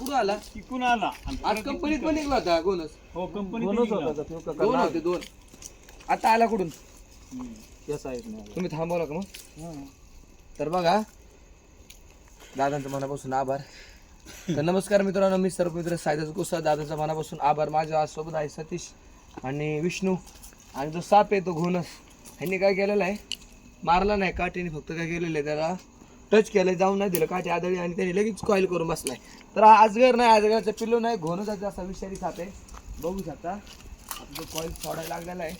आला? तिकून आला. आणि आज परत कंपनीत पण निघला होता गोनस. हो कंपनी दोनच होता का तो का दोन? होते दोन. आता आला कुठून. तुम्ही थांबवला का मग? हा. तर बघा दादांचं मनापासून आभार. तर नमस्कार मित्रांनो मी सर्व मित्र सायदास गुस्सा दादांचा मनापासून आभार. माझ्या आज सोबत आहे सतीश आणि विष्णू. आणि जो साप आहे तो घोनस. ह्यांनी काय केलेलं आहे? मारला नाही काठीने फक्त काय केलेलं आहे त्याला? टच केलं जाऊन नाही दिलं काचे आदळी आणि त्याने लगेच कॉईल करून बसलाय. तर आजगर नाही आजगरचा पिल्लू नाही घोनसाचा असा विषारी साप आहे. बघू शकता. आपलं जो कॉईल सोडायला लागलेला आहे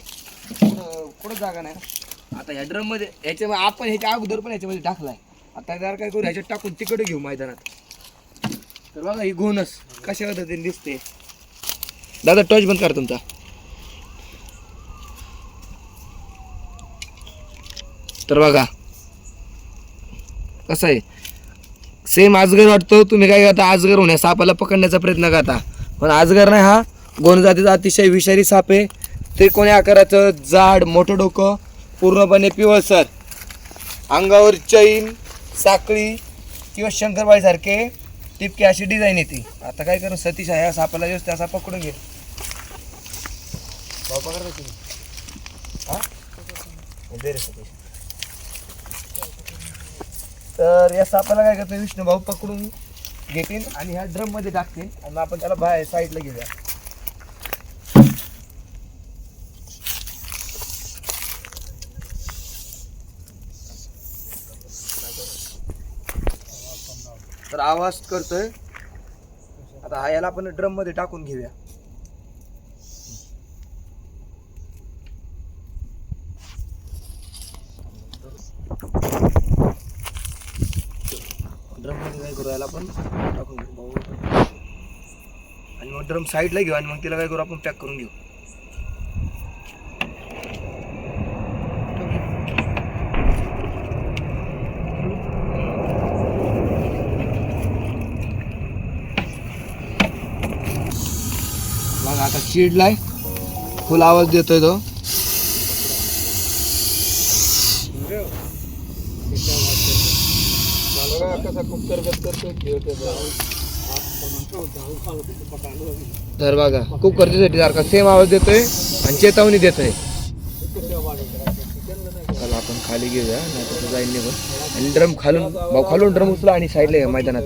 कुठं जागा नाही. आता ह्या ड्रममध्ये ह्याच्या आपण ह्याच्या अगोदर पण ह्याच्यामध्ये टाकलाय. आता जर काय करू ह्याच्यात टाकून तिकडे घेऊ मैदानात. तर बघा ही घोणस कशा पद्धतीने दिसते. दादा टच बंद कर तुमचा. तर बघा कसं आहे? सेम आजगर वाटतो तुम्ही काय करता? आजगर होण्या सापाला पकडण्याचा प्रयत्न करता. पण आजगर नाही हा. गोन जातीचा अतिशय विषारी साप आहे. ते कोण्या आकाराचं जाड मोठं डोकं पूर्णपणे पिवळसर. अंगावर चैन साखळी किंवा शंकरबाईसारखे टिपके अशी डिझाईन येते. आता काय करू? सतीश आहे सापाला व्यवस्थित असा पकडून घे. भाऊ पकडा तुम्ही. हां? दे रे सतीश. तर या सापाला काय करतो विष्णू भाऊ पकडून घेतील आणि ह्या ड्रममध्ये टाकतील आणि आपण त्याला बाहेर साईडला घेऊया. तर आवाज करतोय. आता हा याला आपण ड्रममध्ये टाकून घेऊया ड्रममध्ये काय करू याला पण टाकून घेऊ. भाऊ. आणि मग ड्रम साईडला घेऊ आणि मग तिला काय करू आपण पॅक करून घेऊ. बघा आता चिडलाय फुल आवाज देतोय तो. कसा करतो? तर बघा खूप गरजेसाठी सारखा सेम आवाज देतोय आणि चेतावणी देतोय. चला आपण खाली घेऊया नाही तर जाईल निघून. आणि ड्रम खालून भाऊ खालून ड्रम उचला आणि साईडला घ्या मैदानात.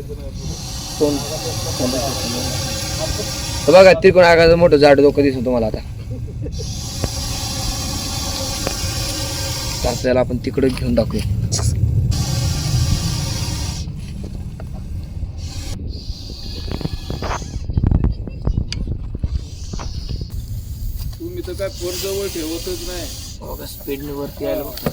सोन तर बघा त्रिकोण आकाराचं मोठं झाड डोकं दिसून तुम्हाला आता. तर त्याला आपण तिकडे घेऊन टाकूया तर काय फोन जवळ ठेवतच नाही. बघा स्पीडने वरती यायला बघ.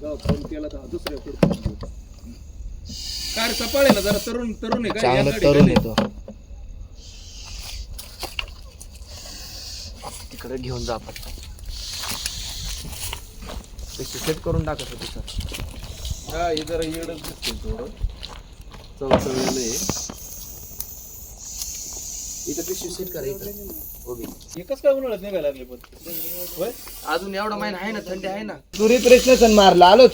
फोन केला तर दुसऱ्या काय रे, सपाळ आहे ना जरा तरुण तरुण आहे काय चांगलं यासाठी तरुण येतो. तिकडे घेऊन जा आपण. पैसे सेट करून टाकत होते सर. हा हे जरा येडच दिसते थोडं. आहे. इथं पिशवी सेट करा इथं. उभी. एकच काय उन्हाळ्यात निघायला लागले पण? होय? अजून एवढा महिना आहे ना थंडी आहे ना. तुरी प्रेसने मारला आलोच.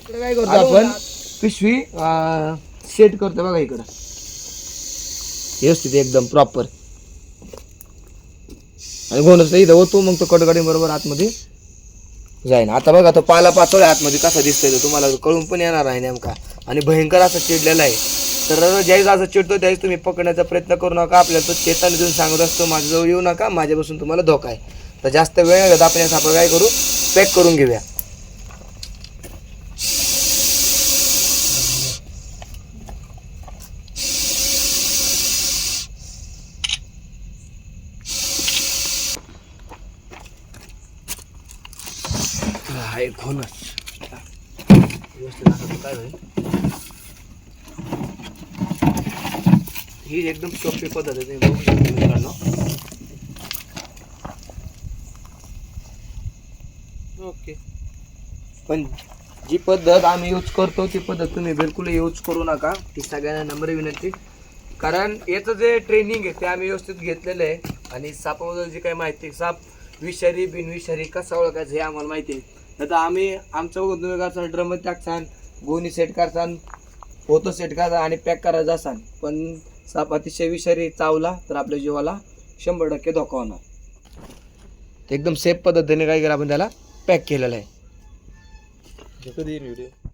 इकडे काय करतो? आपण पिशवी सेट करतो बघा इकडं. व्यवस्थित एकदम प्रॉपर आणि गोनस इथं होतो मग तो कडकडे बरोबर आतमध्ये. जाईन. आता बघा तो पाला पातळ आहे आतमध्ये कसा दिसतोय तो तुम्हाला कळून पण येणार आहे नेमका. आणि भयंकर असं चिडलेला आहे. तर ज्यावेळेस असं चिडतो त्यावेळेस तुम्ही पकडण्याचा प्रयत्न करू नका. आपल्याला तो चेताने देऊन सांगत असतो माझ्याजवळ येऊ नका माझ्यापासून तुम्हाला धोका आहे. तर जास्त वेळ नाही आपण याचं आपण काय करू? पॅक करून घेऊया. हा घोणच व्यवस्थित काय होईल ही एकदम सोपी पद्धत आहे तुम्ही बघू शकता मित्रांनो. ओके. पण जी पद्धत आम्ही यूज करतो ती पद्धत तुम्ही बिलकुल यूज करू नका. ही सगळ्यांना नम्र विनंती. कारण याचं जे ट्रेनिंग आहे ते आम्ही व्यवस्थित घेतलेलं आहे. आणि सापाबद्दल जी काही माहिती साप विषारी बिनविषारी कसा ओळखायचं हे आम्हाला माहिती आहे. आता आम्ही आमचं बघून तुम्ही करसान ड्रम टाकसान गोणी सेट करसान होतो सेट करता आणि पॅक करायचा असान पण साप अतिशय विषारी चावला तर आपल्या जीवाला शंभर टक्के धोका होणार. एकदम सेफ पद्धतीने काय केलं आपण त्याला पॅक केलेलं आहे. कधी येईल व्हिडिओ